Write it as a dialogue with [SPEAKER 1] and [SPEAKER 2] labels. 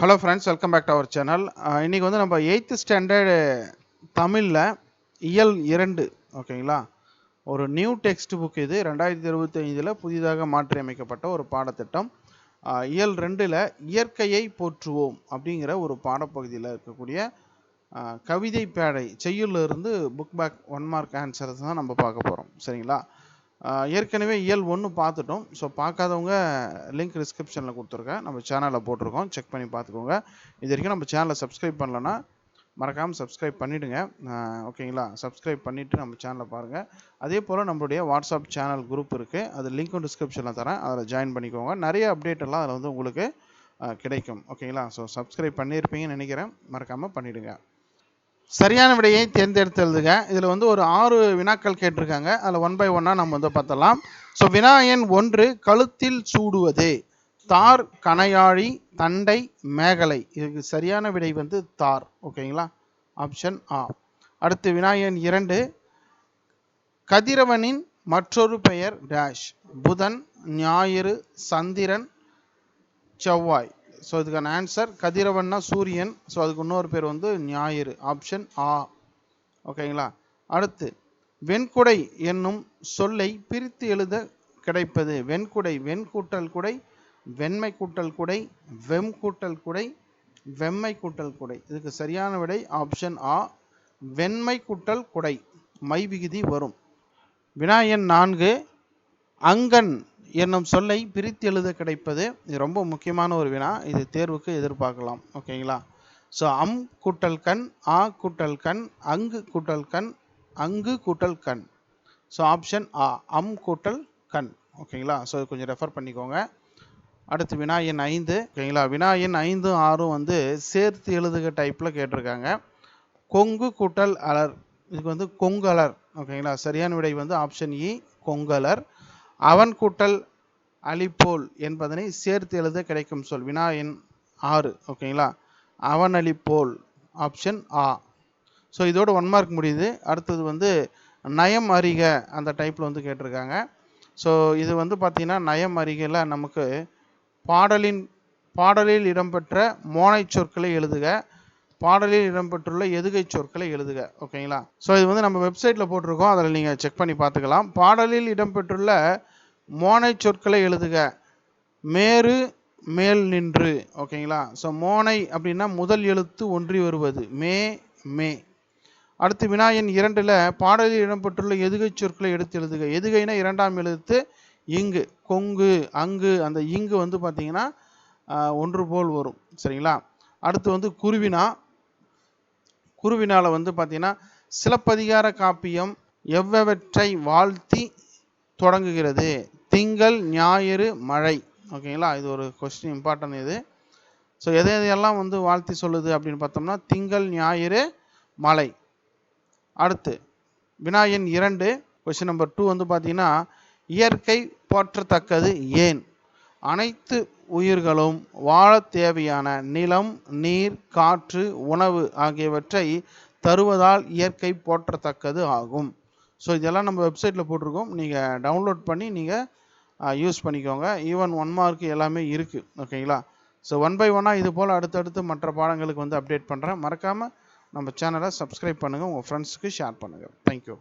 [SPEAKER 1] Hello friends welcome back to our channel இன்றைக்கி வந்து நம்ம எயித்து ஸ்டாண்டர்டு தமிழில் இயல் இரண்டு ஓகேங்களா ஒரு நியூ டெக்ஸ்ட் புக் இது ரெண்டாயிரத்தி இருபத்தி ஐந்தில் புதிதாக மாற்றியமைக்கப்பட்ட ஒரு பாடத்திட்டம். இயல் ரெண்டில் இயற்கையை போற்றுவோம் அப்படிங்கிற ஒரு பாடப்பகுதியில் இருக்கக்கூடிய கவிதை பேடை செய்யுள்ல இருந்து book back one mark answers தான் நம்ம பார்க்க போகிறோம் சரிங்களா? ஏற்கனவே இயல் ஒன்று பார்த்துட்டோம். ஸோ பார்க்காதவங்க லிங்க் டிஸ்கிரிப்ஷனில் கொடுத்துருக்கேன். நம்ம சேனலில் போட்டிருக்கோம். செக் பண்ணி பார்த்துக்கோங்க. இது வரைக்கும் நம்ம சேனலை சப்ஸ்கிரைப் பண்ணலன்னா மறக்காமல் சப்ஸ்கிரைப் பண்ணிவிடுங்க ஓகேங்களா? சப்ஸ்கிரைப் பண்ணிவிட்டு நம்ம சேனலை பாருங்கள் அதே போல் நம்மளுடைய வாட்ஸ்அப் சேனல் குரூப் இருக்குது அது லிங்க்கும் டிஸ்கிரிப்ஷனில் தரேன். அதில் ஜாயின் பண்ணிக்கோங்க. நிறைய அப்டேட் எல்லாம் அதில் வந்து உங்களுக்கு கிடைக்கும். ஓகேங்களா? ஸோ சப்ஸ்கிரைப் பண்ணியிருப்பீங்கன்னு நினைக்கிறேன். மறக்காமல் பண்ணிவிடுங்க சரியான விடையை தேர்ந்தெடுத்து எழுதுக இதில் வந்து ஒரு ஆறு வினாக்கள் கேட்டிருக்காங்க. அதில் ஒன் பை ஒன்னாக நம்ம வந்து பார்த்தலாம் ஸோ வினா எண் ஒன்று கழுத்தில் சூடுவது. தார் கணையாழி தண்டை மேகலை. இதுக்கு சரியான விடை வந்து தார். ஓகேங்களா? ஆப்ஷன் ஆ அடுத்து வினா எண் இரண்டு கதிரவனின் மற்றொரு பெயர் டேஷ் புதன் ஞாயிறு சந்திரன் செவ்வாய். ஸோ இதுக்கான ஆன்சர் கதிரவன்னா சூரியன். ஸோ அதுக்கு இன்னொரு பேர் வந்து ஞாயிறு. ஆப்ஷன் ஆ ஓகேங்களா அடுத்து வெண்குடை என்னும் சொல்லை பிரித்து எழுத கிடைப்பது. வெண்குடை வெண்கூட்டல் குடை வெண்மை கூட்டல் குடை வெம் கூட்டல் குடை வெம்மை கூட்டல் குடை. இதுக்கு சரியான விடை ஆப்ஷன் ஆ வெண்மை கூட்டல் குடை. மை விகுதி வரும். வினா எண் நான்கு. அங்கன் என்னும் சொல்லை பிரித்து எழுத கிடைப்பது இது ரொம்ப முக்கியமான ஒரு வினா. இது தேர்வுக்கு எதிர்பார்க்கலாம். ஓகேங்களா? ஸோ அம் கூட்டல் கண் ஆ கூட்டல் கண் அங்கு கூட்டல் கண் அங்கு கூட்டல் கண். ஸோ ஆப்ஷன் ஆ அம் கூட்டல் கண். ஓகேங்களா? ஸோ கொஞ்சம் ரெஃபர் பண்ணிக்கோங்க. அடுத்து வினா எண் ஐந்து. ஓகேங்களா? வினா எண் ஐந்து ஆறும் வந்து சேர்த்து எழுதுக டைப்பில் கேட்டிருக்காங்க. கொங்கு கூட்டல் அலர். இதுக்கு வந்து கொங்கலர். ஓகேங்களா? சரியான விடை வந்து ஆப்ஷன் இ கொங்கலர். அவன் கூட்டல் அழிப்போல் என்பதனை சேர்த்து எழுத கிடைக்கும் சொல். வினா எண் ஆறு ஓகேங்களா? அவன் அலிப்போல் ஆப்ஷன் ஆ. ஸோ இதோட ஒன் மார்க் முடியுது. அடுத்தது வந்து நயம் அறிக அந்த டைப்பில் வந்து கேட்டிருக்காங்க. ஸோ இது வந்து பார்த்திங்கன்னா நயம் அறிகையில் நமக்கு பாடலின் பாடலில் இடம்பெற்ற மோனை சொற்களை எழுதுக. பாடலில் இடம்பெற்றுள்ள எதுகை சொற்களை எழுதுக ஓகேங்களா ஸோ இது வந்து நம்ம வெப்சைட்டில் போட்டிருக்கோம். அதில் நீங்கள் செக் பண்ணி பார்த்துக்கலாம். பாடலில் இடம்பெற்றுள்ள மோனை சொற்களை எழுதுக. மேரு மேல் நின்று ஓகேங்களா ஸோ மோனை அப்படின்னா முதல் எழுத்து ஒன்றி வருவது. மே மே. அடுத்து வினாயன் இரண்டில் பாடலில் இடம்பெற்றுள்ள எதுகை சொற்களை எடுத்து எழுதுக. எதுகைனா இரண்டாம் எழுத்து இங்கு கொங்கு அங்கு. அந்த இங்கு வந்து பார்த்தீங்கன்னா ஒன்று போல் வரும். சரிங்களா? அடுத்து வந்து குருவினா குருவினால் வந்து பார்த்தீங்கன்னா சிலப்பதிகார காப்பியம் எவ்வவற்றை வாழ்த்தி தொடங்குகிறது? திங்கள் ஞாயிறு மழை. ஓகேங்களா இது ஒரு கொஸ்டின் இம்பார்ட்டன்ட் இது. ஸோ எதை எதையெல்லாம் வந்து வாழ்த்தி சொல்லுது அப்படின்னு பார்த்தோம்னா திங்கள் ஞாயிறு மழை. அடுத்து வினாயன் இரண்டு கொஸ்டின் நம்பர் டூ வந்து பார்த்தீங்கன்னா இயற்கை போற்றத்தக்கது ஏன்? அனைத்து உயிர்களும் வாழத் தேவையான நிலம் நீர் காற்று உணவு ஆகியவற்றை தருவதால் இயற்கை போற்றத்தக்கது ஆகும். ஸோ இதெல்லாம் நம்ம வெப்சைட்டில் போட்டிருக்கோம். நீங்கள் டவுன்லோட் பண்ணி நீங்கள் யூஸ் பண்ணிக்கோங்க. ஈவன் ஒன் மார்க் எல்லாமே இருக்குது ஓகேங்களா ஸோ ஒன் பை ஒன்னாக இது போல் அடுத்தடுத்து மற்ற பாடங்களுக்கு வந்து அப்டேட் பண்ணுறேன் மறக்காமல் நம்ம சேனலை சப்ஸ்கிரைப் பண்ணுங்கள் உங்கள் ஃப்ரெண்ட்ஸுக்கு ஷேர் பண்ணுங்கள் தேங்க்யூ